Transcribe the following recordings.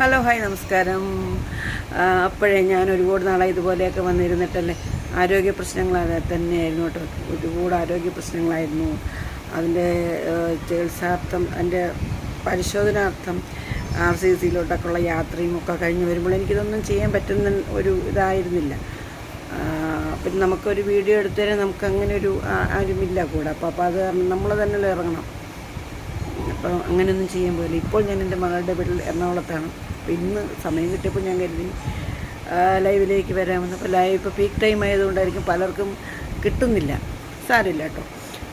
Hello hi നമസ്കാരം. അപ്പോഴേ ഞാൻ ഒരുപാട് നാളായി ഇതുപോലെയൊക്കെ വന്നിരുന്നിട്ടല്ലേ? ആരോഗ്യ പ്രശ്നങ്ങൾ തന്നെയായിരുന്നു കേട്ടോ. ഒരുപാട് ആരോഗ്യ പ്രശ്നങ്ങളായിരുന്നു. അതിന്റെ ചികിത്സാർത്ഥം അതിന്റെ പരിശോധനാർത്ഥം ആർ സി സിയിലോട്ടൊക്കെയുള്ള യാത്രയും ഒക്കെ കഴിഞ്ഞ് വരുമ്പോൾ എനിക്കിതൊന്നും ചെയ്യാൻ പറ്റുന്ന ഒരു ഇതായിരുന്നില്ല. പിന്നെ നമുക്കൊരു വീഡിയോ എടുത്തതിന് നമുക്ക് അങ്ങനെ ഒരു ആരുമില്ല കൂടെ. അപ്പോൾ അപ്പോൾ അത് കാരണം നമ്മൾ തന്നെ ഇറങ്ങണം. അപ്പോൾ അങ്ങനെയൊന്നും ചെയ്യാൻ പോയില്ല. ഇപ്പോൾ ഞാൻ എന്റെ മകളുടെ വീട്ടിൽ എറണാകുളത്താണ്. അപ്പോൾ ഇന്ന് സമയം കിട്ടിയപ്പോൾ ഞാൻ കരുതി ലൈവിലേക്ക് വരാമെന്ന്. അപ്പോൾ ലൈവ് ഇപ്പോൾ പീക്ക് ടൈം ആയതുകൊണ്ടായിരിക്കും പലർക്കും കിട്ടുന്നില്ല. സാരമില്ല കേട്ടോ.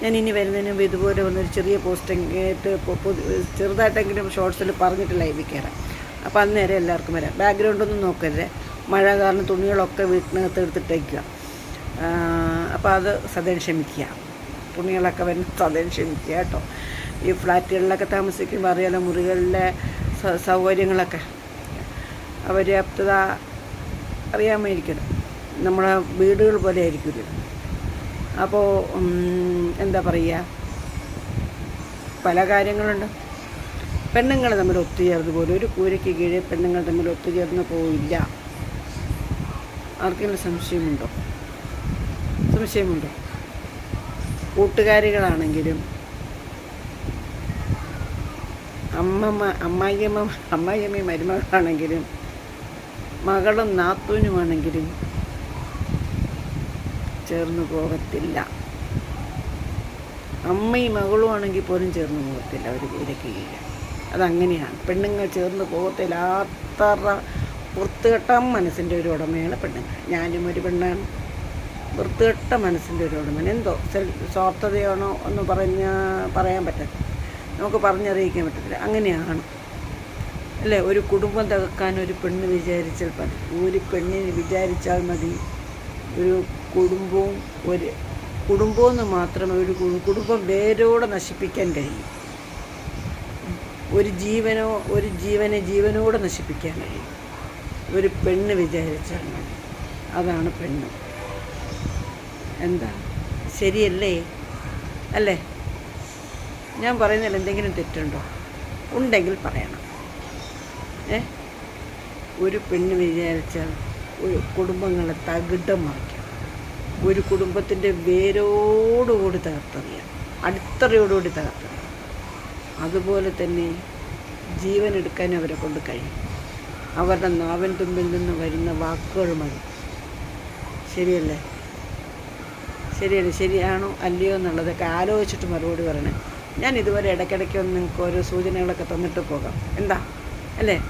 ഞാൻ ഇനി വരുന്നതിന് മുമ്പ് ഇതുപോലെ വന്നൊരു ചെറിയ പോസ്റ്റിംഗ് ആയിട്ട് ചെറുതായിട്ടെങ്കിലും ഷോർട്സിൽ പറഞ്ഞിട്ട് ലൈവിൽ കയറാം. അപ്പോൾ അന്നേരം എല്ലാവർക്കും വരാം. ബാക്ക്ഗ്രൗണ്ടൊന്നും നോക്കരുത്. മഴ കാരണം തുണികളൊക്കെ വീട്ടിനകത്ത് എടുത്തിട്ടേക്കുക. അപ്പോൾ അത് സദയം ക്ഷമിക്കുക. തുണികളൊക്കെ വരുന്ന സദയം ക്ഷമിക്കുക കേട്ടോ. ഈ ഫ്ലാറ്റുകളിലൊക്കെ താമസിക്കുമ്പോൾ അറിയാലോ മുറികളിലെ സൗകര്യങ്ങളൊക്കെ. അപര്യാപ്തത അറിയാമായിരിക്കണം നമ്മളെ വീടുകൾ പോലെ ആയിരിക്കില്ല അപ്പോൾ എന്താ പറയുക പല കാര്യങ്ങളുണ്ട്. പെണ്ണുങ്ങൾ തമ്മിൽ ഒത്തുചേർന്ന് പോലും ഒരു കൂരയ്ക്ക് കീഴിൽ പെണ്ണുങ്ങൾ തമ്മിൽ ഒത്തുചേർന്ന് പോയില്ല ആർക്കെങ്കിലും സംശയമുണ്ടോ? സംശയമുണ്ടോ? കൂട്ടുകാരികളാണെങ്കിലും അമ്മമ്മ അമ്മായിയമ്മ അമ്മായിയമ്മയും മരുമകളാണെങ്കിലും മകളും നാത്തൂനുമാണെങ്കിലും ചേർന്ന് പോകത്തില്ല. അമ്മയും മകളും ആണെങ്കിൽ പോലും ചേർന്ന് പോകത്തില്ല അവർ കൂരയ്ക്ക് അതങ്ങനെയാണ്. പെണ്ണുങ്ങൾ ചേർന്ന് പോകത്തില്ല. അത്ര വൃത്തുകെട്ട മനസ്സിന്റെ ഒരു ഉടമയാണ് പെണ്ണുങ്ങൾ. ഞാനും ഒരു പെണ്ണാണ്. വൃത്തുകെട്ട മനസ്സിന്റെ ഒരു ഉടമയാണ്. എന്തോ സ്വാർത്ഥതയാണോ എന്ന് പറഞ്ഞ പറയാൻ പറ്റത്തില്ല. നമുക്ക് പറഞ്ഞറിയിക്കാൻ പറ്റത്തില്ല. അങ്ങനെയാണ്. അല്ലേ? ഒരു കുടുംബം തകർക്കാൻ ഒരു പെണ്ണ് വിചാരിച്ചാൽ മതി. ഒരു പെണ്ണിന് വിചാരിച്ചാൽ മതി. ഒരു കുടുംബവും ഒരു കുടുംബമെന്ന് മാത്രമേ ഒരു കുടുംബം വേരോടെ നശിപ്പിക്കാൻ കഴിയും. ഒരു ജീവനോ ഒരു ജീവനെ ജീവനോടെ നശിപ്പിക്കാൻ കഴിയും. ഒരു പെണ്ണ് വിചാരിച്ചാൽ മതി. അതാണ് പെണ്ണ്. എന്താ? ശരിയല്ലേ? അല്ലേ? ഞാൻ പറയുന്നതിൽ എന്തെങ്കിലും തെറ്റുണ്ടോ? ഉണ്ടെങ്കിൽ പറയണം. ഏ? ഒരു പെണ്ണ് വിചാരിച്ചാൽ ഒരു കുടുംബങ്ങളെ തകിടം മറിക്കാം ഒരു കുടുംബത്തിന്റെ വേരോടുകൂടി തകർത്തെറിയാം. അടിത്തറയോടുകൂടി തകർത്തെറിയാം. അതുപോലെ തന്നെ ജീവൻ എടുക്കാൻ അവരെ കൊണ്ട് കഴിയും. അവരുടെ നാവൻ തുമ്പിൽ നിന്ന് വരുന്ന വാക്കുകൾ മതി. ശരിയല്ലേ? ശരിയല്ലേ ശരിയാണോ അല്ലയോ എന്നുള്ളതൊക്കെ ആലോചിച്ചിട്ട് മറുപടി പറയണേ. ഞാൻ ഇതുവരെ ഇടയ്ക്കിടയ്ക്ക് ഒന്ന് നിങ്ങൾക്ക് ഓരോ സൂചനകളൊക്കെ തന്നിട്ട് പോകാം. എന്താ? അല്ലേ?